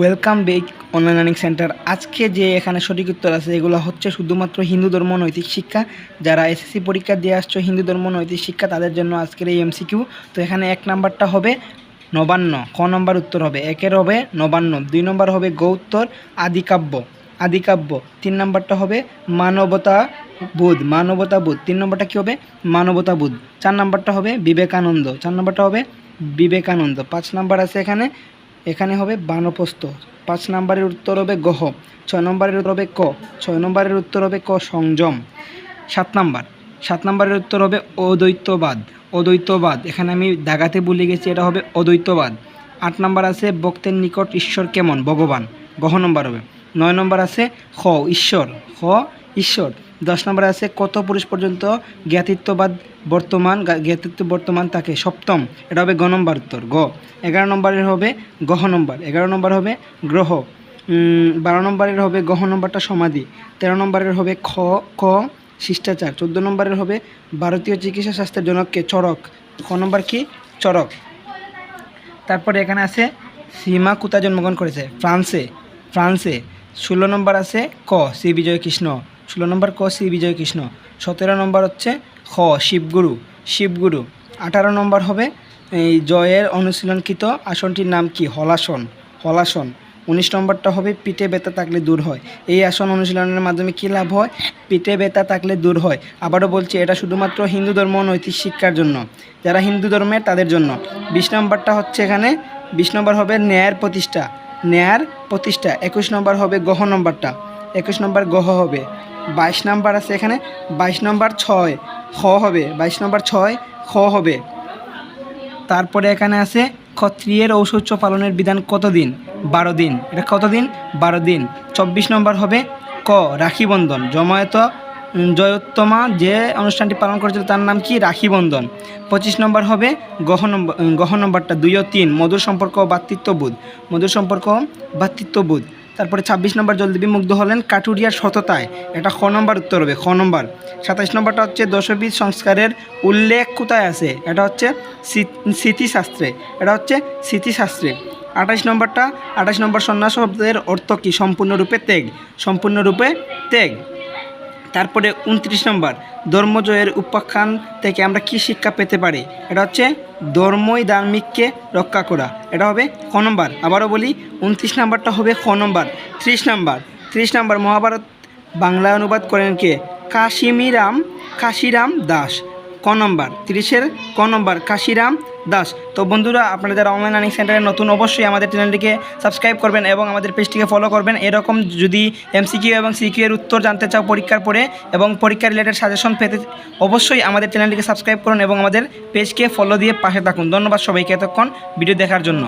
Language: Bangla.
Welcome back online learning centre আজকে যে এখানে সঠিক উত্তর আছে, এগুলো হচ্ছে শুধুমাত্র হিন্দু ধর্ম নৈতিক শিক্ষা। যারা এসএসসি পরীক্ষা দিয়ে আসছো হিন্দু ধর্ম নৈতিক শিক্ষা, তাদের জন্য আজকের এই এমসিকিউ তো এখানে এক নাম্বারটা হবে নবান্ন, ক নম্বর উত্তর হবে? একের হবে নবান্ন, দুই নম্বর হবে গৌত্তর, আদিকাব্য আদিকাব্য। তিন নম্বরটা হবে মানবতা বোধ মানবতা বোধ। তিন নম্বরটা কী হবে? মানবতা বোধ। চার নম্বরটা হবে বিবেকানন্দ। চার নম্বরটা হবে বিবেকানন্দ। পাঁচ নাম্বার আছে এখানে এখানে হবে বানপ্রস্থ। পাঁচ নম্বরের উত্তর হবে গহ, ছয় নম্বরের উত্তর হবে ক, ছয় নম্বরের উত্তর হবে ক সংযম। সাত নাম্বার, সাত নম্বরের উত্তর হবে অদ্বৈতবাদ অদ্বৈতবাদ, এখানে আমি দাগাতে ভুলে গেছি, এটা হবে অদ্বৈতবাদ। আট নম্বর আছে বক্তের নিকট ঈশ্বর কেমন? ভগবান। গহ নম্বর হবে। নয় নম্বর আছে খ ঈশ্বর। খ ঈশ্বর। দশ নম্বরে আছে, কত পুরুষ পর্যন্ত জ্ঞাতিত্ববাদ বর্তমান জ্ঞাতিত্ব বর্তমান তাকে? সপ্তম, এটা হবে গ নম্বর উত্তর, গ। এগারো নম্বরের হবে গহ নম্বর, এগারো নম্বর হবে গ্রহ। বারো নম্বরের হবে গহ নম্বরটা সমাধি, তেরো নম্বরের হবে খ, ক, শিষ্টাচার, চোদ্দ নম্বরের হবে ভারতীয় চিকিৎসা স্বাস্থ্যের জনককে চরক খ নম্বর কি? চরক তারপরে এখানে আছে, সীমা কোথায় জন্মগ্রহণ করেছে, ফ্রান্সে। ফ্রান্সে। ষোলো নম্বর আছে ক, শ্রী বিজয় কৃষ্ণ ষোলো নম্বর ক শ্রী বিজয় কৃষ্ণ সতেরো নম্বর হচ্ছে খ, শিবগুরু। শিবগুরু। আঠারো নম্বর হবে, এই জয়ের অনুশীলনকৃত আসনটির নাম কি? হলাসন। হলাসন। উনিশ নম্বরটা হবে, পিঠে ব্যথা থাকলে দূর হয়। এই আসন অনুশীলনের মাধ্যমে কী লাভ হয়? পিঠে ব্যথা থাকলে দূর হয়। আবারও বলছি, এটা শুধুমাত্র হিন্দু ধর্ম নৈতিক শিক্ষার জন্য। যারা হিন্দু ধর্মের, তাদের জন্য। বিশ নম্বরটা হচ্ছে এখানে, বিশ নম্বর হবে ন্যায়ের প্রতিষ্ঠা। ন্যায়ের প্রতিষ্ঠা। একুশ নম্বর হবে গহ নম্বরটা। একুশ নম্বর গহ হবে। বাইশ নাম্বার আছে এখানে, বাইশ নম্বর ছয়, খ হবে, বাইশ নম্বর ছয়, খ হবে। তারপরে এখানে আছে, ক্ষত্রিয়ের ঔষধ পালনের বিধান কতদিন? বারো দিন। এটা কতদিন? বারো দিন। চব্বিশ নম্বর হবে, ক রাখি বন্ধন জমায়েত জয়োত্তমা যে অনুষ্ঠানটি পালন করেছিল তার নাম কি? রাখি বন্ধন পঁচিশ নম্বর হবে, গহ নম্বর গহ নম্বরটা দুই ও তিন, মধুর সম্পর্ক ও ভাতৃত্ববোধ মধুর সম্পর্ক ও ভাতৃত্ববোধ তারপরে ছাব্বিশ নম্বর জলদেবী মুগ্ধ হলেন কাটুরিয়ার সততায়। এটা খ নম্বর উত্তর হবে, খ নম্বর। সাতাশ নম্বরটা হচ্ছে দশবিধ সংস্কারের উল্লেখ কোথায় আছে? এটা হচ্ছে স্মৃতিশাস্ত্রে। এটা হচ্ছে স্মৃতিশাস্ত্রে। আঠাশ নম্বরটা আঠাশ নম্বর সন্ন্যাস শব্দের অর্থ কী? সম্পূর্ণরূপে ত্যাগ সম্পূর্ণরূপে ত্যাগ তারপরে উনত্রিশ নম্বর, ধর্মজয়ের উপাখ্যান থেকে আমরা কি শিক্ষা পেতে পারি? এটা হচ্ছে ধর্মই ধার্মিককে রক্ষা করা। এটা হবে খ নম্বর। আবারও বলি, উনত্রিশ নম্বরটা হবে খ নম্বর। ত্রিশ নম্বর। ত্রিশ নম্বর মহাভারত বাংলা অনুবাদ করেন কে? কাশিমিরাম কাশিরাম দাস। ক নম্বর? তিরিশের ক নম্বর কাশিরাম দাস। তো বন্ধুরা, আপনারা যারা অনলাইন লার্নিং সেন্টারে নতুন, অবশ্যই আমাদের চ্যানেলটিকে সাবস্ক্রাইব করবেন এবং আমাদের পেজটিকে ফলো করবেন। এরকম যদি এমসিকিউ এবং সিকিউ এর উত্তর জানতে চাও পরীক্ষার পরে এবং পরীক্ষা রিলেটেড সাজেশন পেতে, অবশ্যই আমাদের চ্যানেলটিকে সাবস্ক্রাইব করুন এবং আমাদের পেজকে ফলো দিয়ে পাশে থাকুন। ধন্যবাদ সবাইকে এতক্ষণ ভিডিও দেখার জন্য।